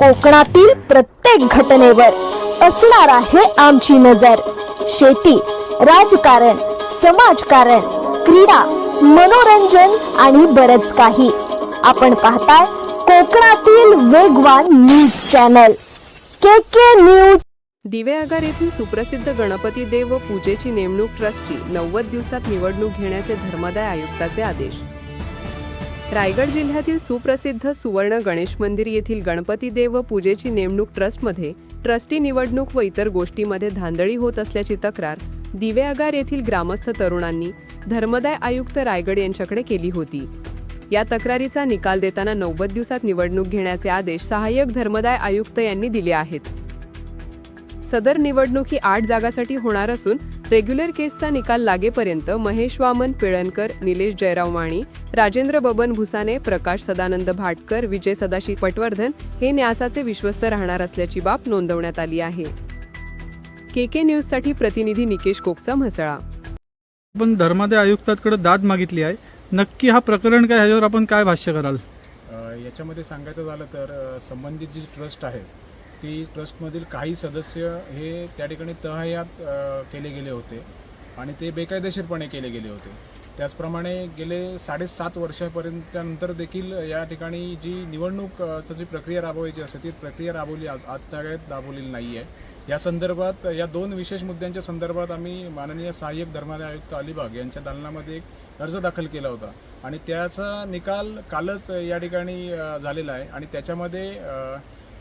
कोकणातील प्रत्येक घटनेवर असणार आहे आमची नजर. शेती राजकारण समाजकारण क्रीडा मनोरंजन आणि बरच काही. आपण पाहताय कोकणातील वेगवान news channel. K K news. Diveagar येथील सुप्रसिद्ध गणपती देव व पूजेची नेमणूक ट्रस्टची नव्वद दिवसात निवडणूक घेण्याचे धर्मदाय आयुक्ताचे आदेश. रायगड जिल्ह्यातील सुप्रसिद्ध सुवर्ण गणेश मंदिर येथील गणपती देव व पूजेची नेमणूक ट्रस्टमध्ये ट्रस्टी निवडणूक व इतर गोष्टीमध्ये धांदळी होत असल्याची तक्रार दिवे आगार येथील ग्रामस्थ तरुणांनी धर्मदाय आयुक्त रायगड यांच्याकडे केली होती. या तक्रारीचा निकाल देताना नव्वद दिवसात निवडणूक घेण्याचे आदेश सहाय्यक धर्मदाय आयुक्त यांनी दिले आहेत. सदर निवडणूक ही आठ जागासाठी होणार असून रेग्युलर केसचा निकाल लागेपर्यंत महेश वामन पिळणकर निलेश जयराव माणी राजेंद्र बबन भुसाने प्रकाश सदानंद भाटकर विजय सदाशिव पटवर्धन हे न्यासाचे विश्वस्त राहणार असल्याची बाब नोंदवण्यात आली आहे. के के न्यूजसाठी प्रतिनिधी निकेश कोकचा म्हसळा. आपण धर्मादाय आयुक्तांकडे दाद मागितली आहे. नक्की हा प्रकरण काय? ह्याच्यावर आपण काय भाष्य कराल? याच्यामध्ये सांगायचं झालं तर संबंधित जी ट्रस्ट आहे ती ट्रस्टमधील काही सदस्य हे त्या ठिकाणी तहयात केले गेले होते आणि ते बेकायदेशीरपणे केले गेले होते. त्याचप्रमाणे गेले साडेसात वर्षापर्यंत नंतर देखील या ठिकाणी जी निवडणूकचं जी प्रक्रिया राबवायची असते ती प्रक्रिया राबवली आज आत्तागायत राबवलेली नाही आहे या संदर्भात या दोन विशेष मुद्द्यांच्या संदर्भात आम्ही माननीय सहाय्यक धर्मादाय आयुक्त अलिबाग यांच्या दालनामध्ये एक अर्ज दाखल केला होता. आणि त्याचा निकाल कालच या ठिकाणी झालेला आहे. आणि त्याच्यामध्ये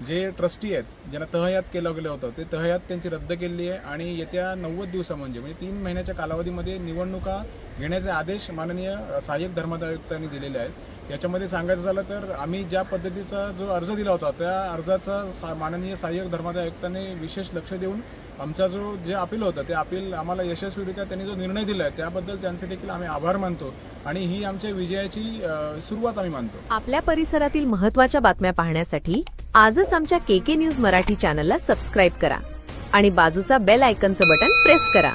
जे ट्रस्टी आहेत ज्यांना तहयात केलं गेलं होतं ते तहयात त्यांची रद्द केली आहे आणि येत्या नव्वद दिवसा म्हणजे म्हणजे तीन महिन्याच्या कालावधीमध्ये निवडणुका घेण्याचे आदेश माननीय सहाय्यक धर्मादायुक्तांनी दिलेले आहेत. याच्यामध्ये सांगायचं झालं तर आम्ही ज्या पद्धतीचा जो अर्ज दिला होता त्या अर्जाचा सा- माननीय सहाय्यक धर्मादायुक्तांनी विशेष लक्ष देऊन आमचा जो जे अपील होतं ते अपील आम्हाला यशस्वीरित्या त्यांनी जो निर्णय दिला आहे त्याबद्दल त्यांचे देखील आम्ही आभार मानतो आणि ही आमच्या विजयाची सुरुवात आम्ही मानतो. आपल्या परिसरातील महत्त्वाच्या बातम्या पाहण्यासाठी आजच आमच्या के के न्यूज मराठी चॅनलला सबस्क्राईब करा आणि बाजूचा बेल आयकनचं बटन प्रेस करा.